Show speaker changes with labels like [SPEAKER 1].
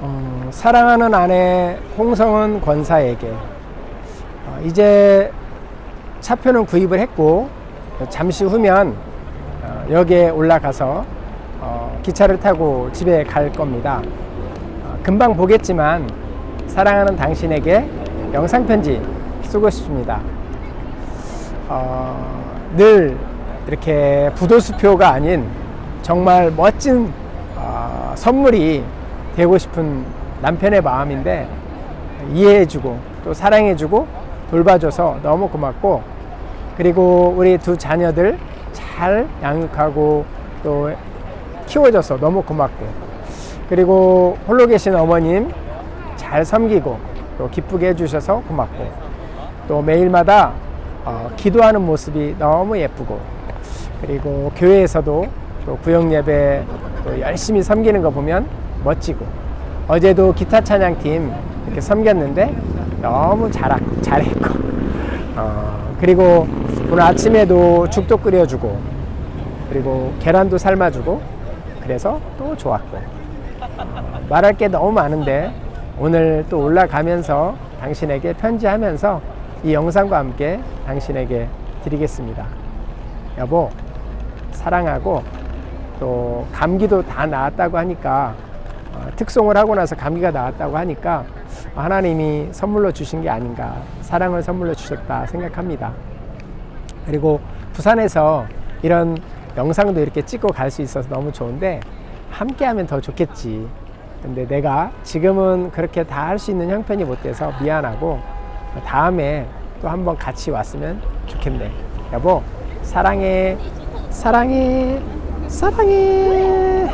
[SPEAKER 1] 어, 사랑하는 아내 홍성은 권사에게 어, 이제 차표는 구입을 했고 잠시 후면 어, 역에 올라가서 어, 기차를 타고 집에 갈 겁니다. 어, 금방 보겠지만 사랑하는 당신에게 영상 편지 쓰고 싶습니다. 어, 늘 이렇게 부도수표가 아닌 정말 멋진 어, 선물이 되고 싶은 남편의 마음인데 이해해주고 또 사랑해주고 돌봐줘서 너무 고맙고 그리고 우리 두 자녀들 잘 양육하고 또 키워줘서 너무 고맙고 그리고 홀로 계신 어머님 잘 섬기고 또 기쁘게 해주셔서 고맙고 또 매일마다 어, 기도하는 모습이 너무 예쁘고 그리고 교회에서도 또 구역 예배 또 열심히 섬기는 거 보면 멋지고. 어제도 기타 찬양팀 이렇게 섬겼는데 너무 잘, 잘했고. 어, 그리고 오늘 아침에도 죽도 끓여주고 그리고 계란도 삶아주고 그래서 또 좋았고. 어, 말할 게 너무 많은데 오늘 또 올라가면서 당신에게 편지하면서 이 영상과 함께 당신에게 드리겠습니다. 여보, 사랑하고 또 감기도 다 나았다고 하니까 어, 특송을 하고 나서 감기가 나았다고 하니까 하나님이 선물로 주신 게 아닌가 사랑을 선물로 주셨다 생각합니다. 그리고 부산에서 이런 영상도 이렇게 찍고 갈 수 있어서 너무 좋은데 함께 하면 더 좋겠지. 근데 내가 지금은 그렇게 다 할 수 있는 형편이 못 돼서 미안하고 다음에 또 한번 같이 왔으면 좋겠네. 여보, 사랑해. 사랑해. 사랑해.